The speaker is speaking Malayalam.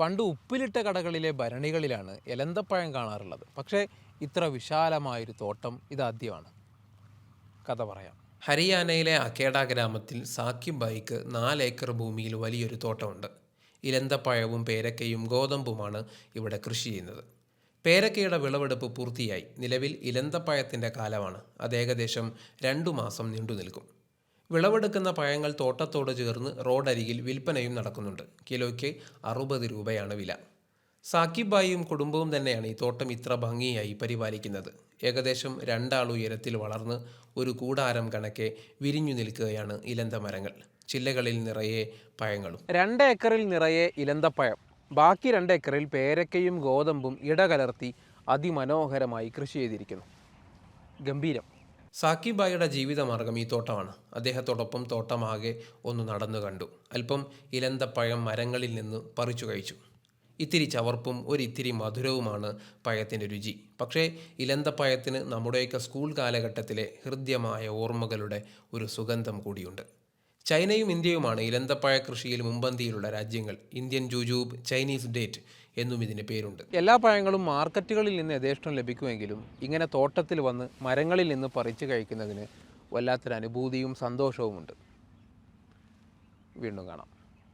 പണ്ട് ഉപ്പിലിട്ട കടകളിലെ ഭരണികളിലാണ് എലന്തപ്പഴം കാണാറുള്ളത്. പക്ഷേ ഇത്ര വിശാലമായൊരു തോട്ടം ഇതാദ്യമാണ്. കഥ പറയാം. ഹരിയാനയിലെ അക്കേഡ ഗ്രാമത്തിൽ സാക്കിം ബൈക്ക് നാല് ഏക്കർ ഭൂമിയിൽ വലിയൊരു തോട്ടമുണ്ട്. ഇലന്തപ്പഴവും പേരക്കയും ഗോതമ്പുമാണ് ഇവിടെ കൃഷി ചെയ്യുന്നത്. പേരക്കയുടെ വിളവെടുപ്പ് പൂർത്തിയായി. നിലവിൽ ഇലന്തപ്പഴത്തിന്റെ കാലമാണ്. അത് ഏകദേശം രണ്ടു മാസം നീണ്ടു നിൽക്കും. വിളവെടുക്കുന്ന പഴങ്ങൾ തോട്ടത്തോട് ചേർന്ന് റോഡരികിൽ വിൽപ്പനയും നടക്കുന്നുണ്ട്. കിലോയ്ക്ക് അറുപത് രൂപയാണ് വില. സാക്കിബായിയും കുടുംബവും തന്നെയാണ് ഈ തോട്ടം ഇത്ര ഭംഗിയായി പരിപാലിക്കുന്നത്. ഏകദേശം രണ്ടാൾ ഉയരത്തിൽ വളർന്ന് ഒരു കൂടാരം കണക്കെ വിരിഞ്ഞു നിൽക്കുകയാണ് ഇലന്ത മരങ്ങൾ. ചില്ലകളിൽ നിറയെ പഴങ്ങളും. രണ്ട് ഏക്കറിൽ നിറയെ ഇലന്തപ്പഴം. ബാക്കി രണ്ട് ഏക്കറിൽ പേരക്കയും ഗോതമ്പും ഇടകലർത്തി അതിമനോഹരമായി കൃഷി ചെയ്തിരിക്കുന്നു. ഗംഭീരം. സാക്കിബായിയുടെ ജീവിതമാർഗം ഈ തോട്ടമാണ്. അദ്ദേഹത്തോടൊപ്പം തോട്ടമാകെ ഒന്ന് നടന്നു കണ്ടു. അല്പം ഇലന്തപ്പഴം മരങ്ങളിൽ നിന്ന് പറിച്ചു കഴിച്ചു. ഇത്തിരി ചവർപ്പും ഒരിത്തിരി മധുരവുമാണ് പഴത്തിന്റെ രുചി. പക്ഷേ ഇലന്തപ്പഴത്തിന് നമ്മുടെയൊക്കെ സ്കൂൾ കാലഘട്ടത്തിലെ ഹൃദ്യമായ ഓർമ്മകളുടെ ഒരു സുഗന്ധം കൂടിയുണ്ട്. ചൈനയും ഇന്ത്യയുമാണ് ഇലന്തപ്പഴ കൃഷിയിൽ മുമ്പന്തിയിലുള്ള രാജ്യങ്ങൾ. ഇന്ത്യൻ ജുജൂബ് ചൈനീസ് ഡേറ്റ് എന്നും ഇതിന് പേരുണ്ട്. എല്ലാ പഴങ്ങളും മാർക്കറ്റുകളിൽ നിന്ന് യഥേഷ്ടം ലഭിക്കുമെങ്കിലും ഇങ്ങനെ തോട്ടത്തിൽ വന്ന് മരങ്ങളിൽ നിന്ന് പറിച്ചു കഴിക്കുന്നതിന് വല്ലാത്തൊരു അനുഭൂതിയും സന്തോഷവുമുണ്ട്. വീണ്ടും കാണാം.